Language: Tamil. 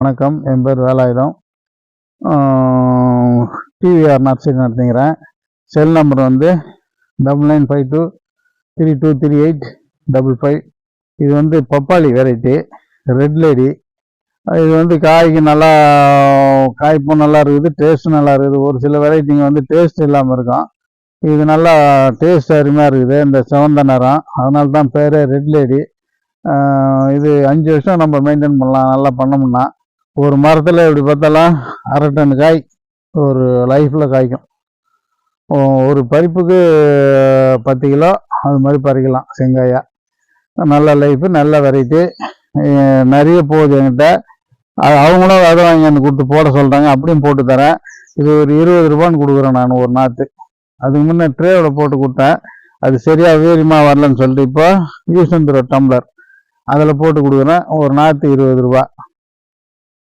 வணக்கம். என் பேர் வேலாயுதம். டிவிஆர் நர்சரி நடத்திங்கிறேன் செல் நம்பர் வந்து double nine five two three two three eight double five. இது வந்து பப்பாளி வெரைட்டி ரெட் லேடி. இது வந்து காய்க்கு நல்லா காய்ப்பும் நல்லா இருக்குது டேஸ்ட்டும் நல்லா இருக்குது. ஒரு சில வெரைட்டிங்க வந்து டேஸ்ட் இல்லாமல் இருக்கும். இது நல்லா டேஸ்ட் அருமையாக இருக்குது இந்த செவந்த நிறம். அதனால தான் பேர் ரெட் லேடி. இது அஞ்சு வருஷம் நம்ம மெயின்டைன் பண்ணலாம் நல்லா பண்ணோம்னா ஒரு மரத்தில் எப்படி பார்த்தாலும் அரை டன் காய் ஒரு லைஃப்பில் காய்க்கும். ஒரு பறிப்புக்கு பத்து கிலோ அது மாதிரி பறிக்கலாம் செங்காயா. நல்ல லைஃப்பு நல்ல வெரைட்டி நிறைய போகுது என்கிட்ட. அது அவங்களும் அதை வாங்கி வந்து கொடுத்து போட சொல்கிறாங்க அப்படியும் போட்டு தரேன். இது ஒரு இருபது ரூபான்னு கொடுக்குறேன் நான் ஒரு நாற்று அதுக்கு முன்னே ட்ரேவில் போட்டு கொடுத்தேன். அது சரியாக வீரியமாக வரலன்னு சொல்லிட்டு இப்போ யூஸ் டம்ளர் அதில் போட்டு கொடுக்குறேன். ஒரு நாற்று இருபது ரூபா.